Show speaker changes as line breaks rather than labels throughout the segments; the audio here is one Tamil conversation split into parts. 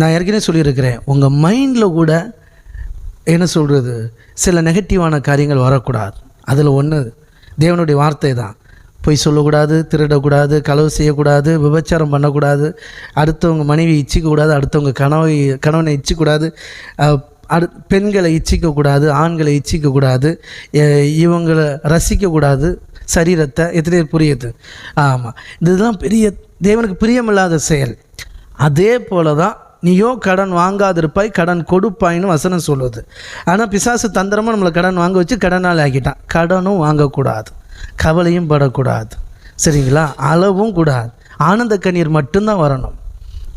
நான் ஏற்கனவே சொல்லியிருக்கிறேன். உங்கள் மைண்டில் கூட என்ன சொல்கிறது சில நெகட்டிவான காரியங்கள் வரக்கூடாது. அதில் ஒன்று தேவனுடைய வார்த்தை தான். பொய் சொல்லக்கூடாது திருடக்கூடாது களவு செய்யக்கூடாது விபச்சாரம் பண்ணக்கூடாது அடுத்தவங்க மனைவி இச்சிக்கக்கூடாது அடுத்தவங்க கணவை கணவனை இச்சிக்கூடாது அடு பெண்களை இச்சிக்கக்கூடாது ஆண்களை இச்சிக்கக்கூடாது இவங்களை ரசிக்கக்கூடாது சரீரத்தை எத்தனை புரியுது? ஆமாம் இதெல்லாம் பெரிய தேவனுக்கு பிரியமில்லாத செயல். அதே போல தான் நீயோ கடன் வாங்காதிருப்பாய் கடன் கொடுப்பாய்ன்னு வசனம் சொல்லுது. ஆனால் பிசாசு தந்திரமாக நம்மளை கடன் வாங்க வச்சு கடனால் ஆக்கிட்டான். கடனும் வாங்கக்கூடாது. கவலையும் படக்கூடாது. சரிங்களா? அளவும் கூடாது. ஆனந்த கண்ணீர் மட்டும்தான் வரணும்.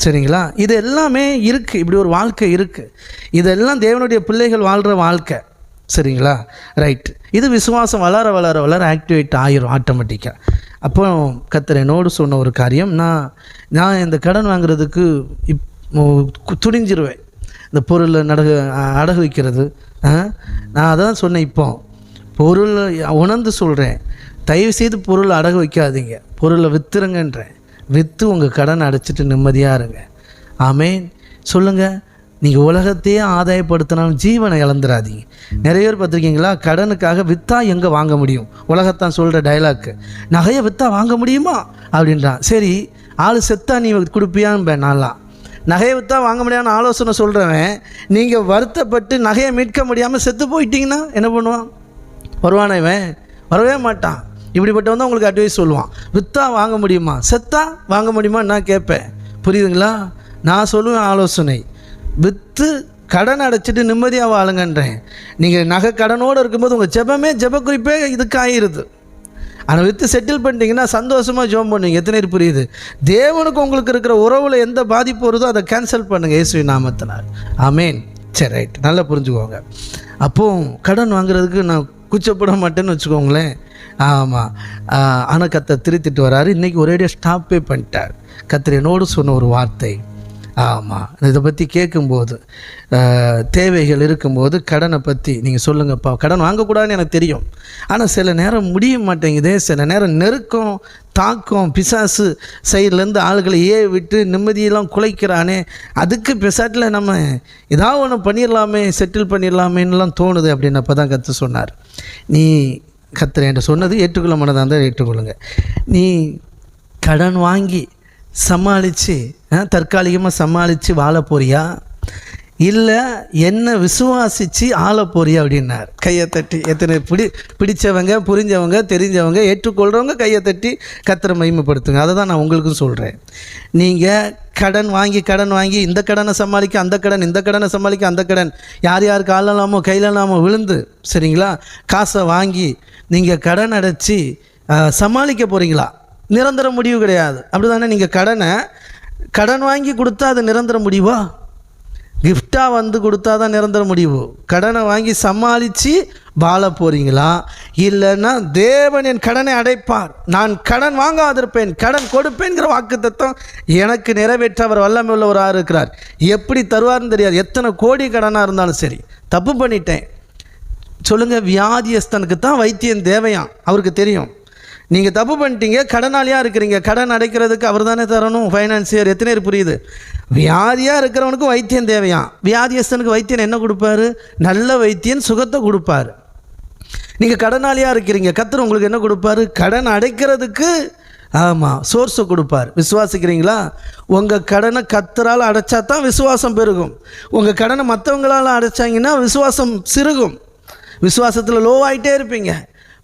சரிங்களா? இது எல்லாமே இருக்குது இப்படி ஒரு வாழ்க்கை இருக்குது இதெல்லாம் தேவனுடைய பிள்ளைகள் வாழ்கிற வாழ்க்கை. சரிங்களா? ரைட் இது விசுவாசம் வளர வளர வளர ஆக்டிவேட் ஆயிரும் ஆட்டோமேட்டிக்காக அப்போ கத்தர் என்னோடு சொன்ன ஒரு காரியம் நான் நான் இந்த கடன் வாங்குறதுக்கு இப் துணிஞ்சிருவேன். இந்த பொருளை நடகு அடகு வைக்கிறது. ஆ? நான் அதான் சொன்னேன் இப்போ. பொருள் உணர்ந்து சொல்கிறேன் தயவு செய்து பொருளை அடகு வைக்காதீங்க. பொருளை விற்றுருங்கன்றேன் விற்று உங்கள் கடனை அடைச்சிட்டு நிம்மதியாக இருங்க. ஆமேன். சொல்லுங்கள் நீங்கள் உலகத்தையே ஆதாயப்படுத்தினாலும் ஜீவனை இழந்துடாதீங்க நிறைய பேர் பார்த்துருக்கீங்களா? கடனுக்காக விற்றா எங்கே வாங்க முடியும்? உலகத்தான் சொல்கிற டைலாக்கு நகையை விற்றா வாங்க முடியுமா? அப்படின்றான். சரி ஆள் செத்தா நீ கொடுப்பியான்னு நான்லாம். நகையை விற்றா வாங்க முடியாதுன்னு ஆலோசனை சொல்கிறவன் நீங்கள் வருத்தப்பட்டு நகையை மீட்க முடியாமல் செத்து போயிட்டீங்கன்னா என்ன பண்ணுவான்? வருவானே இவன்? வரவே மாட்டான். இப்படிப்பட்டவன் தான் உங்களுக்கு அட்வைஸ் சொல்லுவான். விற்றா வாங்க முடியுமா? செத்தா வாங்க முடியுமா நான் கேட்பேன். புரியுதுங்களா? நான் சொல்லுவேன் ஆலோசனை. விற்று கடன் அடைச்சிட்டு நிம்மதியாக வாழுங்கன்றேன். நீங்கள் நகை கடனோடு இருக்கும்போது உங்கள் ஜெபமே ஜெப குறிப்பே ஆனால் விற்று செட்டில் பண்ணிட்டீங்கன்னா சந்தோஷமாக ஜோம் பண்ணுவீங்க. எத்தனை பேர் புரியுது? தேவனுக்கு உங்களுக்கு இருக்கிற உறவில் எந்த பாதிப்பு வருதோ அதை கேன்சல் பண்ணுங்கள் இயேசுவி நாமத்தினால். ஆமேன். சரி ரைட் நல்லா புரிஞ்சுக்கோங்க. அப்போது கடன் வாங்குறதுக்கு நான் குச்சப்பட மாட்டேன்னு வச்சுக்கோங்களேன். ஆமாம் ஆனால் கத்தை திருத்திட்டு வராரு. இன்றைக்கி ஒரேடியாக ஸ்டாப்பே பண்ணிட்டார். கத்திரி என்னோடு சொன்ன ஒரு வார்த்தை. ஆமாம் இதை பற்றி கேட்கும்போது தேவைகள் இருக்கும்போது கடனை பற்றி நீங்கள் சொல்லுங்கப்பா. கடன் வாங்கக்கூடாதுன்னு எனக்கு தெரியும். ஆனால் சில நேரம் முடிய மாட்டேங்குது. சில நேரம் நெருக்கம் தாக்கம் பிசாசு சைட்லேருந்து ஆளுகளை ஏ விட்டு நிம்மதியெல்லாம் குலைக்கிறானே. அதுக்கு பிசாட்டில் நம்ம ஏதாவது ஒன்று பண்ணிடலாமே செட்டில் பண்ணிடலாமேன்னுலாம் தோணுது அப்படின்னு அப்போ தான் கற்று சொன்னார். நீ கத்துறேன் என்கிட்ட சொன்னது ஏற்றுக்கொள்ள மனதாக இருந்தால் ஏற்றுக்கொள்ளுங்க. நீ கடன் வாங்கி சமாளித்து தற்காலிகமாக சமாளித்து வாழ போறியா? இல்லை என்ன விசுவாசித்து ஆள போறியா அப்படின்னார். கையை தட்டி எத்தனை பிடி பிடிச்சவங்க புரிஞ்சவங்க தெரிஞ்சவங்க ஏற்றுக்கொள்கிறவங்க கையை தட்டி கத்திர மகிமைப்படுத்துங்க. அதை தான் நான் உங்களுக்கும் சொல்கிறேன் நீங்கள் கடன் வாங்கி கடன் வாங்கி இந்த கடனை சமாளிக்க அந்த கடன் இந்த கடனை சமாளிக்க அந்த கடன் யார் யார் காலலாமோ கையிலலாமோ விழுந்து சரிங்களா? காசை வாங்கி நீங்கள் கடன் அடைச்சி சமாளிக்க போகிறீங்களா நிரந்தர முடிவு கிடையாது. அப்படி தானே நீங்கள் கடனை கடன் வாங்கி கொடுத்தா அது நிரந்தர முடிவா? கிஃப்டாக வந்து கொடுத்தா தான் நிரந்தர முடிவு. கடனை வாங்கி சமாளித்து வாழ போகிறீங்களா இல்லைன்னா தேவன் என் கடனை அடைப்பார். நான் கடன் வாங்காதிருப்பேன் கடன் கொடுப்பேங்கிற வாக்கு தத்துவம் எனக்கு நிறைவேற்ற அவர் வல்லமை உள்ளவராக இருக்கிறார். எப்படி தருவார்னு தெரியாது. எத்தனை கோடி கடனாக இருந்தாலும் சரி. தப்பு பண்ணிட்டேன். சொல்லுங்கள் வியாதியஸ்தனுக்கு தான் வைத்தியம் தேவையாம். அவருக்கு தெரியும். நீங்கள் தப்பு பண்ணிட்டீங்க கடனாளியாக இருக்கிறீங்க. கடன் அடைக்கிறதுக்கு அவர் தானே தரணும். ஃபைனான்சியர் எத்தனை பேர் புரியுது? வியாதியாக இருக்கிறவனுக்கு வைத்தியம் தேவையாம் வியாதியஸ்தனுக்கு வைத்தியன் என்ன கொடுப்பாரு? நல்ல வைத்தியன் சுகத்தை கொடுப்பாரு. நீங்கள் கடனாளியாக இருக்கிறீங்க. கத்தர் உங்களுக்கு என்ன கொடுப்பாரு? கடன் அடைக்கிறதுக்கு ஆமாம் சோர்ஸை கொடுப்பார். விசுவாசிக்கிறீங்களா? உங்கள் கடனை கத்தரால் அடைச்சா தான் விசுவாசம் பெருகும். உங்கள் கடனை மற்றவங்களால் அடைச்சாங்கன்னா விசுவாசம் சிறுகும். விசுவாசத்தில் லோவாயிட்டே இருப்பீங்க.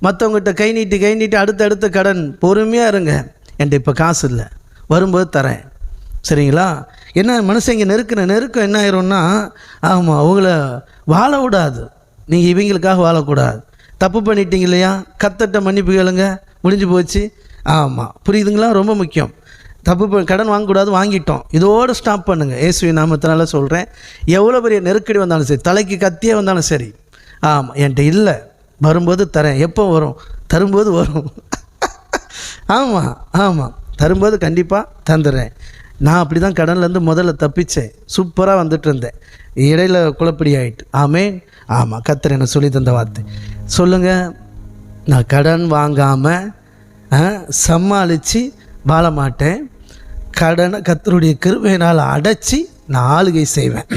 மற்றவங்ககிட்ட கை நீட்டி கை நீட்டி அடுத்தடுத்த கடன். பொறுமையாக இருங்க. என்கிட்ட இப்போ காசு இல்லை. வரும்போது தரேன். சரிங்களா? என்ன மனுஷங்க நெருக்கிற நெருக்கம் என்ன ஆயிரும்னா ஆமாம் அவங்கள வாழ விடாது. நீங்கள் இவங்களுக்காக வாழக்கூடாது. தப்பு பண்ணிட்டீங்க இல்லையா? கத்தட்ட மன்னிப்பு கேளுங்க. முடிஞ்சு போச்சு. ஆமாம் புரியுதுங்களா? ரொம்ப முக்கியம். தப்பு கடன் வாங்கக்கூடாது வாங்கிட்டோம். இதோடு ஸ்டாப் பண்ணுங்கள் இயேசுவி நாமத்தினால சொல்கிறேன் எவ்வளோ பெரிய நெருக்கடி வந்தாலும் சரி தலைக்கு கத்தியே வந்தாலும் சரி. ஆமாம் என்கிட்ட இல்லை. வரும்போது தரேன். எப்போ வரும்? தரும்போது வரும். ஆமாம் ஆமாம் தரும்போது கண்டிப்பாக தந்துடுறேன். நான் அப்படி தான் கடன்லேருந்து முதல்ல தப்பிச்சேன். சூப்பராக வந்துட்டு இருந்தேன். இடையில குழப்படி ஆகிட்டு ஆமே ஆமாம் கத்தர் என்ன சொல்லி தந்த வார்த்தை. சொல்லுங்கள் நான் கடன் வாங்காமல் சமாளித்து வாழ மாட்டேன். கடனை கத்தருடைய கிருபையினால் அடைச்சி நான் ஆளுகை செய்வேன்.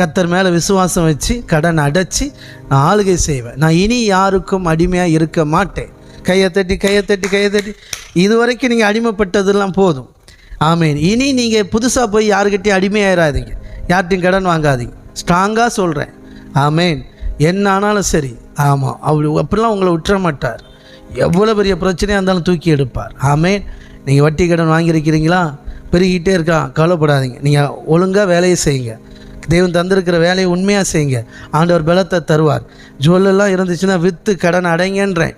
கத்தர் மேலே விசுவாசம் வச்சு கடன் அடைச்சி நான் ஆளுகை செய்வேன். நான் இனி யாருக்கும் அடிமையாக இருக்க மாட்டேன். கையை தட்டி கையை தட்டி கையை தட்டி. இது வரைக்கும் நீங்கள் அடிமைப்பட்டதெல்லாம் போதும். ஆமீன். இனி நீங்கள் புதுசாக போய் யாருக்கிட்டையும் அடிமையாயிராதீங்க. யார்கிட்டையும் கடன் வாங்காதீங்க. ஸ்ட்ராங்காக சொல்கிறேன் ஆமேன். என்ன ஆனாலும் சரி. ஆமாம் அப்படி அப்படிலாம் உங்களை விட்டுற மாட்டார். எவ்வளோ பெரிய பிரச்சனையாக இருந்தாலும் தூக்கி எடுப்பார். ஆமேன். நீங்கள் வட்டி கடன் வாங்கியிருக்கிறீங்களா? பெருகிட்டே இருக்கான் கவலைப்படாதீங்க. நீங்கள் ஒழுங்காக வேலையை செய்யுங்க. தேவன் தந்திருக்கிற வேலையை உண்மையாக செய்யுங்க. ஆண்டவர் பலத்தை தருவார். ஜுவல்லெல்லாம் இருந்துச்சுன்னா விற்று கடன் அடைங்கன்றேன்.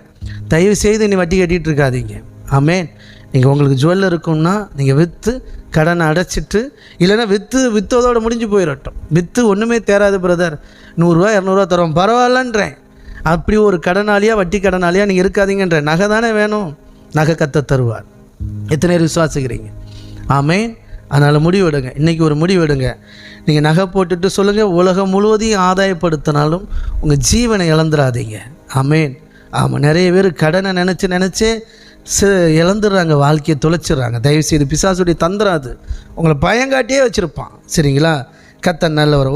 தயவு செய்து நீ வட்டி கட்டிகிட்டு இருக்காதீங்க. ஆமேன். நீங்கள் உங்களுக்கு ஜுவல் இருக்கும்னா நீங்கள் விற்று கடனை அடைச்சிட்டு இல்லைன்னா விற்று விற்றதோடு முடிஞ்சு போயிடட்டும் விற்று ஒன்றுமே தேராது பிரதர். நூறுரூவா இரநூறுவா தரோம் பரவாயில்லன்றேன். அப்படி ஒரு கடனாளியாக வட்டி கடனாளியாக நீங்கள் இருக்காதீங்கன்ற நகை தானே வேணும். நகை கத்த தருவார். எத்தனை பேர் விசுவாசிக்கிறீங்க? ஆமேன். அதனால் முடிவெடுங்க இன்றைக்கி ஒரு முடிவெடுங்க நீங்கள் நகை போட்டுட்டு சொல்லுங்கள் உலகம் முழுவதையும் ஆதாயப்படுத்தினாலும் உங்கள் ஜீவனை இழந்துடாதீங்க ஆமேன். ஆமாம் நிறைய பேர் கடனை நினச்சி நினச்சே ச இழந்துடுறாங்க வாழ்க்கையை தொலைச்சிடுறாங்க. தயவுசெய்து பிசாசுடைய தந்துடாது உங்களை பயங்காட்டியே வச்சுருப்பான். சரிங்களா? கத்த நல்லவர்.